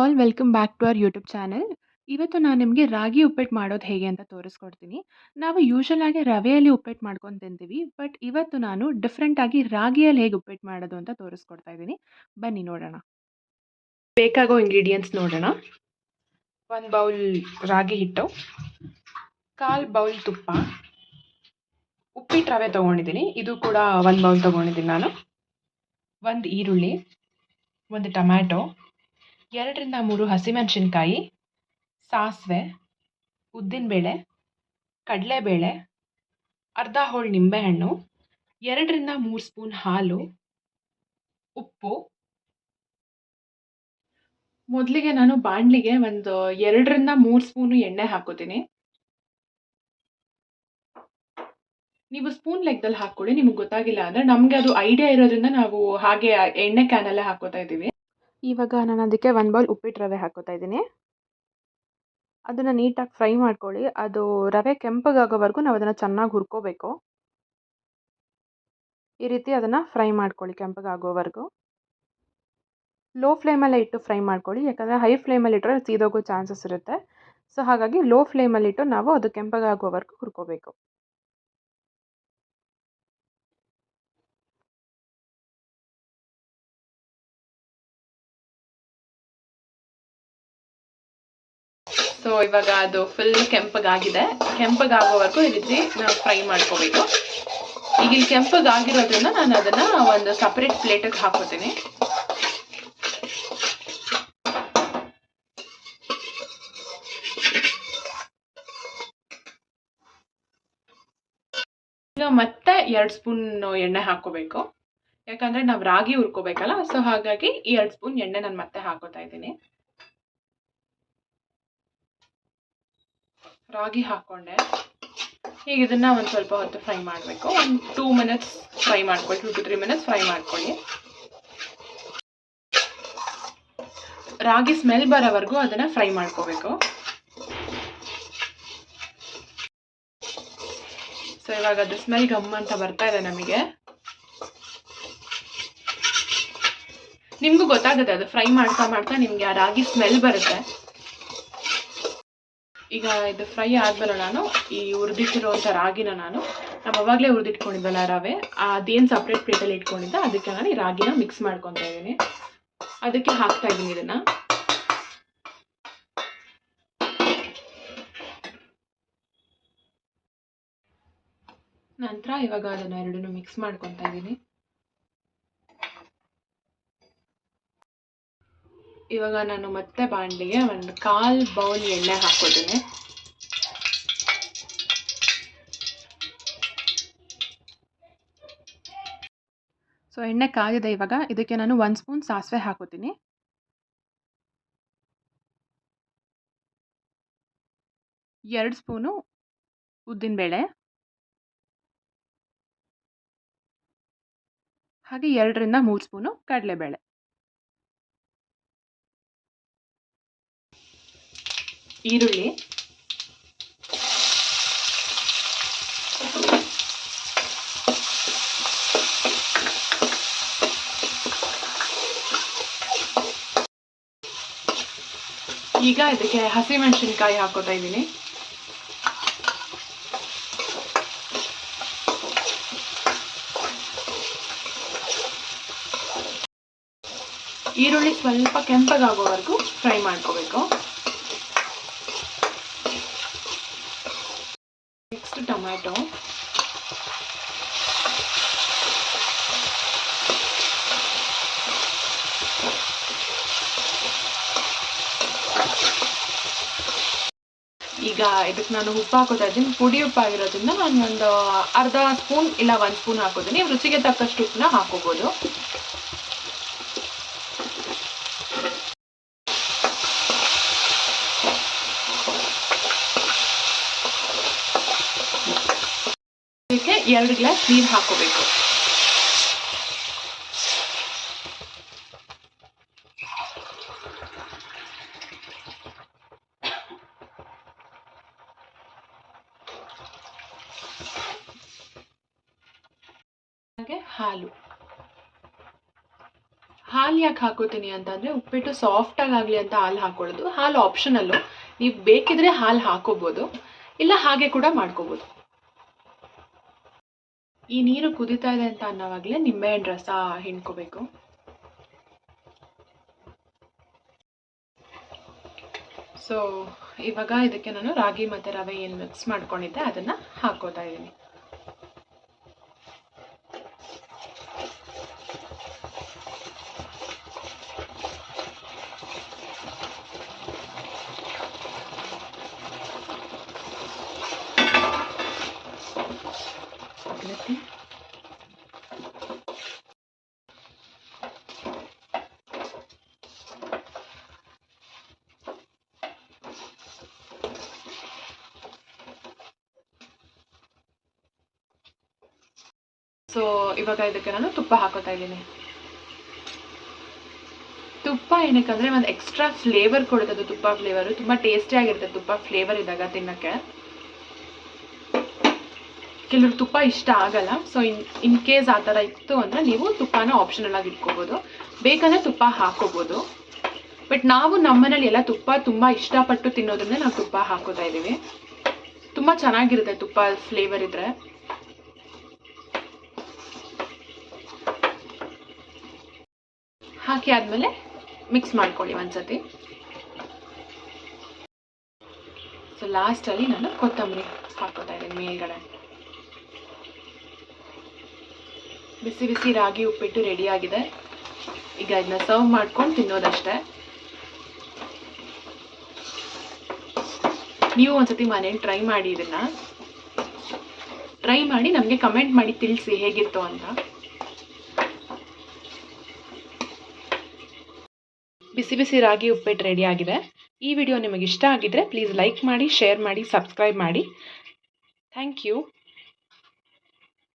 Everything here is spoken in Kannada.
All welcome back to our YouTube channel. ಇವತ್ತು ನಾನು ನಿಮಗೆ ರಾಗಿ ಉಪ್ಪಿಟ್ಟು ಮಾಡೋದು ಹೇಗೆ ಅಂತ ತೋರಿಸ್ಕೊಡ್ತೀನಿ. ನಾವು ಯೂಶುವಲ್ ಆಗಿ ರವೆಯಲ್ಲಿ ಉಪ್ಪಿಟ್ಟು ಮಾಡ್ಕೊಂಡು ತಿಂತೀವಿ. ಬಟ್ ಇವತ್ತು ನಾನು ಡಿಫ್ರೆಂಟಾಗಿ ರಾಗಿಯಲ್ಲಿ ಹೇಗೆ ಉಪ್ಪಿಟ್ಟು ಮಾಡೋದು ಅಂತ ತೋರಿಸ್ಕೊಡ್ತಾ ಇದ್ದೀನಿ. ಬನ್ನಿ ನೋಡೋಣ. ಬೇಕಾಗೋ ಇಂಗ್ರೀಡಿಯೆಂಟ್ಸ್ ನೋಡೋಣ. ಒಂದು ಬೌಲ್ ರಾಗಿ ಹಿಟ್ಟು, 1/4 ಬೌಲ್ ತುಪ್ಪ, ಉಪ್ಪಿಟ್ಟು ರವೆ ತಗೊಂಡಿದ್ದೀನಿ. ಇದು ಕೂಡ ಒಂದು ಬೌಲ್ ತಗೊಂಡಿದ್ದೀನಿ ನಾನು. ಒಂದು ಈರುಳ್ಳಿ, ಒಂದು ಟೊಮ್ಯಾಟೊ, 2 ರಿಂದ 3 ಹಸಿಮೆಣಸಿನಕಾಯಿ, ಸಾಸಿವೆ, ಉದ್ದಿನಬೇಳೆ, ಕಡಲೆಬೇಳೆ, ಅರ್ಧ ಹೋಳು ನಿಂಬೆಹಣ್ಣು, 2 ರಿಂದ 3 ಸ್ಪೂನ್ ಹಾಲು, ಉಪ್ಪು ಮೊದಲಿಗೆ ನಾನು ಬಾಣಲಿಗೆ ಒಂದು 2 ರಿಂದ 3 ಸ್ಪೂನು ಎಣ್ಣೆ ಹಾಕೋತೀನಿ. ನೀವು ಸ್ಪೂನ್ ಲೆಕ್ಕದಲ್ಲಿ ಹಾಕ್ಕೊಳ್ಳಿ. ನಿಮಗೆ ಗೊತ್ತಾಗಿಲ್ಲ ಅಂದರೆ ನಮಗೆ ಅದು ಐಡಿಯಾ ಇರೋದ್ರಿಂದ ನಾವು ಹಾಗೆ ಎಣ್ಣೆ ಕ್ಯಾನಲ್ಲೇ ಹಾಕೋತಾ ಇದ್ದೀವಿ. ಇವಾಗ ನಾನು ಅದಕ್ಕೆ 1 ಬೌಲ್ ಉಪ್ಪಿಟ್ಟು ರವೆ ಹಾಕೋತಾ ಇದ್ದೀನಿ. ಅದನ್ನು ನೀಟಾಗಿ ಫ್ರೈ ಮಾಡ್ಕೊಳ್ಳಿ. ಅದು ರವೆ ಕೆಂಪಗಾಗೋವರೆಗೂ ನಾವು ಅದನ್ನು ಚೆನ್ನಾಗಿ ಹುರ್ಕೋಬೇಕು. ಈ ರೀತಿ ಅದನ್ನು ಫ್ರೈ ಮಾಡ್ಕೊಳ್ಳಿ ಕೆಂಪಗಾಗೋವರೆಗೂ. ಲೋ ಫ್ಲೇಮಲ್ಲೇ ಇಟ್ಟು ಫ್ರೈ ಮಾಡ್ಕೊಳ್ಳಿ. ಯಾಕಂದರೆ ಹೈ ಫ್ಲೇಮಲ್ಲಿ ಇಟ್ಟರೆ ಸೀದೋಗೋ ಚಾನ್ಸಸ್ ಇರುತ್ತೆ. ಸೊ ಹಾಗಾಗಿ ಲೋ ಫ್ಲೇಮಲ್ಲಿಟ್ಟು ನಾವು ಅದು ಕೆಂಪಗಾಗೋವರೆಗೂ ಹುರ್ಕೋಬೇಕು. ಸೊ ಇವಾಗ ಅದು ಫುಲ್ ಕೆಂಪಗಾಗಿದೆ. ಕೆಂಪಗಾಗೋವರೆಗೂ ಈ ರೀತಿ ನಾವು ಫ್ರೈ ಮಾಡ್ಕೋಬೇಕು. ಈಗ ಇಲ್ಲಿ ಕೆಂಪಗಾಗಿರೋದ್ರಿಂದ ನಾನು ಅದನ್ನ ಒಂದು ಸಪ್ರೇಟ್ ಪ್ಲೇಟಿಗೆ ಹಾಕೋತೀನಿ. ಮತ್ತೆ ಎರಡು ಸ್ಪೂನ್ ಎಣ್ಣೆ ಹಾಕೋಬೇಕು ಯಾಕಂದ್ರೆ ನಾವು ರಾಗಿ ಹುರ್ಕೋಬೇಕಲ್ಲ. ಸೊ ಹಾಗಾಗಿ ಎರಡು ಸ್ಪೂನ್ ಎಣ್ಣೆ ನಾನು ಮತ್ತೆ ಹಾಕೋತಾ ಇದ್ದೀನಿ. ರಾಗಿ ಹಾಕ್ಕೊಂಡೆ. ಈಗ ಇದನ್ನು ಒಂದು ಸ್ವಲ್ಪ ಹೊತ್ತು ಫ್ರೈ ಮಾಡಬೇಕು. ಒಂದು ಟೂ ಮಿನಿಟ್ಸ್ ಫ್ರೈ ಮಾಡ್ಕೊಳ್ಳಿ. Two to three minutes fry ಮಾಡ್ಕೊಳ್ಳಿ. ರಾಗಿ ಸ್ಮೆಲ್ ಬರೋವರೆಗೂ ಅದನ್ನು ಫ್ರೈ ಮಾಡ್ಕೋಬೇಕು. ಸೊ ಇವಾಗ ಅದು ಸ್ಮೆಲ್ ಗಮ್ ಅಂತ ಬರ್ತಾ ಇದೆ ನಮಗೆ. ನಿಮಗೂ ಗೊತ್ತಾಗುತ್ತೆ ಅದು ಫ್ರೈ ಮಾಡ್ತಾ ಮಾಡ್ತಾ ನಿಮಗೆ ಆ ರಾಗಿ ಸ್ಮೆಲ್ ಬರುತ್ತೆ. ಈಗ ಇದು ಫ್ರೈ ಆದಮೇಲೆ ನಾನು ಈ ಹುರಿದಿಟ್ಟಿರುವಂಥ ರಾಗಿನ ನಾನು ನಾವು ಅವಾಗಲೇ ಹುರಿದಿಟ್ಕೊಂಡಿದ್ವಲ್ಲ ರವೆ ಅದೇನು ಸಪ್ರೇಟ್ ಪ್ಲೇಟಲ್ಲಿ ಇಟ್ಕೊಂಡಿದ್ದೆ, ಅದಕ್ಕೆ ನಾನು ಈ ರಾಗಿನ ಮಿಕ್ಸ್ ಮಾಡ್ಕೊತಾ ಇದ್ದೀನಿ. ಅದಕ್ಕೆ ಹಾಕ್ತಾ ಇದ್ದೀನಿ ಇದನ್ನು. ನಂತರ ಇವಾಗ ಅದನ್ನು ಎರಡನ್ನೂ ಮಿಕ್ಸ್ ಮಾಡ್ಕೊತಾ ಇದ್ದೀನಿ. ಇವಾಗ ನಾನು ಮತ್ತೆ ಬಾಣಲಿಗೆ ಒಂದು 1/4 ಬೌಲ್ ಎಣ್ಣೆ ಹಾಕೋತೀನಿ ಸೊ ಎಣ್ಣೆ ಕಾಯಿದೆ ಇವಾಗ. ಇದಕ್ಕೆ ನಾನು ಒಂದು ಸ್ಪೂನ್ ಸಾಸಿವೆ ಹಾಕೋತೀನಿ. ಎರಡು ಸ್ಪೂನು ಉದ್ದಿನಬೇಳೆ. ಹಾಗೆ 2 ರಿಂದ 3 ಸ್ಪೂನು ಕಡಲೆಬೇಳೆ. ಈರುಳ್ಳಿ. ಈಗ ಇದಕ್ಕೆ ಹಸಿಮೆಣಸಿನಕಾಯಿ ಹಾಕೋತಾ ಇದ್ದೀನಿ. ಈರುಳ್ಳಿ ಸ್ವಲ್ಪ ಕೆಂಪಗಾಗೋವರೆಗೂ ಫ್ರೈ ಮಾಡ್ಕೋಬೇಕು. ಟೊಮ್ಯಾಟೊ. ಈಗ ಇದಕ್ಕೆ ನಾನು ಉಪ್ಪು ಹಾಕೋತಾ ಇದ್ದೀನಿ. ಪುಡಿ ಉಪ್ಪಾಗಿರೋದ್ರಿಂದ ನಾನು ಒಂದು ಅರ್ಧ ಸ್ಪೂನ್ ಇಲ್ಲ ಒಂದು ಸ್ಪೂನ್ ಹಾಕೋತೀನಿ. ರುಚಿಗೆ ತಕ್ಕಷ್ಟು ಉಪ್ಪನ್ನ ಹಾಕೋಬೋದು. 2 ಗ್ಲಾಸ್ ನೀರು ಹಾಕೋಬೇಕು. ಹಾಲು. ಹಾಲು ಯಾಕೆ ಹಾಕೋತೀನಿ ಅಂತಂದರೆ ಉಪ್ಪಿಟ್ಟು ಸಾಫ್ಟಾಗಿ ಆಗಲಿ ಅಂತ ಹಾಲು ಹಾಕೊಳ್ಳೋದು ಹಾಲು ಆಪ್ಷನಲ್ಲು ನೀವು ಬೇಕಿದ್ರೆ ಹಾಲು ಹಾಕೋಬೋದು ಇಲ್ಲ ಹಾಗೆ ಕೂಡ ಮಾಡ್ಕೋಬೋದು ಈ ನೀರು ಕುದೀತಾ ಇದೆ ಅಂತ ಅನ್ನೋವಾಗಲೇ ನಿಂಬೆಹಣ್ಣು ರಸ ಹಿಂಡ್ಕೋಬೇಕು. ಸೊ ಇವಾಗ ಇದಕ್ಕೆ ನಾನು ರಾಗಿ ಮತ್ತು ರವೆ ಏನು ಮಿಕ್ಸ್ ಮಾಡ್ಕೊಂಡಿದ್ದೆ, ಅದನ್ನು ಹಾಕೋತಾ ಇದ್ದೀನಿ ಮತ್ತೆ ಸೊ ಇವಾಗ ಇದಕ್ಕೆ ನಾನು ತುಪ್ಪ ಹಾಕೋತಾ ಇದ್ದೀನಿ. ತುಪ್ಪ ಏನಕ್ಕಂದ್ರೆ ಒಂದು ಎಕ್ಸ್ಟ್ರಾ ಫ್ಲೇವರ್ ಕೊಡುತ್ತೆ ಅದು ತುಪ್ಪ ಫ್ಲೇವರು ತುಂಬ ಟೇಸ್ಟಿ ಆಗಿರುತ್ತೆ ತುಪ್ಪ ಫ್ಲೇವರ್ ಇದ್ದಾಗ ತಿನ್ನಕ್ಕೆ. ಕೆಲವ್ರು ತುಪ್ಪ ಇಷ್ಟ ಆಗಲ್ಲ. ಸೊ ಇನ್ ಇನ್ ಕೇಸ್ ಆ ಥರ ಇತ್ತು ಅಂದರೆ ನೀವು ತುಪ್ಪನ ಆಪ್ಷನಲ್ ಆಗಿ ಇಟ್ಕೋಬೋದು. ಬೇಕಂದ್ರೆ ತುಪ್ಪ ಹಾಕೋಬೋದು. ಬಟ್ ನಾವು ನಮ್ಮನೇಲಿ ಎಲ್ಲ ತುಪ್ಪ ತುಂಬ ಇಷ್ಟಪಟ್ಟು ತಿನ್ನೋದ್ರಿಂದ ನಾವು ತುಪ್ಪ ಹಾಕೋತಾ ಇದ್ದೀವಿ. ತುಂಬ ಚೆನ್ನಾಗಿರುತ್ತೆ ತುಪ್ಪ ಫ್ಲೇವರ್ ಇದ್ರೆ. ಹಾಕಿ ಆದಮೇಲೆ ಮಿಕ್ಸ್ ಮಾಡ್ಕೊಳ್ಳಿ ಒಂದ್ಸತಿ. ಸೊ ಲಾಸ್ಟಲ್ಲಿ ನಾನು ಕೊತ್ತಂಬರಿ ಹಾಕೋತಾ ಇದ್ದೀನಿ ಮೇಲ್ಗಡೆ. ಬಿಸಿ ಬಿಸಿ ರಾಗಿ ಉಪ್ಪಿಟ್ಟು ರೆಡಿಯಾಗಿದೆ. ಈಗ ಇದನ್ನ ಸರ್ವ್ ಮಾಡ್ಕೊಂಡು ತಿನ್ನೋದಷ್ಟೇ. ನೀವು ಒಂದ್ಸತಿ ಮನೇಲಿ ಟ್ರೈ ಮಾಡಿ ಇದನ್ನ. ಟ್ರೈ ಮಾಡಿ ನಮಗೆ ಕಮೆಂಟ್ ಮಾಡಿ ತಿಳಿಸಿ ಹೇಗಿತ್ತು ಅಂತ. ಬಿಸಿ ಬಿಸಿ ರಾಗಿ ಉಪ್ಪಿಟ್ಟು ರೆಡಿ ಆಗಿದೆ ಈ ವಿಡಿಯೋ ನಿಮಗೆ ಇಷ್ಟ ಆಗಿದ್ರೆ ಪ್ಲೀಸ್ ಲೈಕ್ ಮಾಡಿ ಶೇರ್ ಮಾಡಿ ಸಬ್ಸ್ಕ್ರೈಬ್ ಮಾಡಿ. Thank you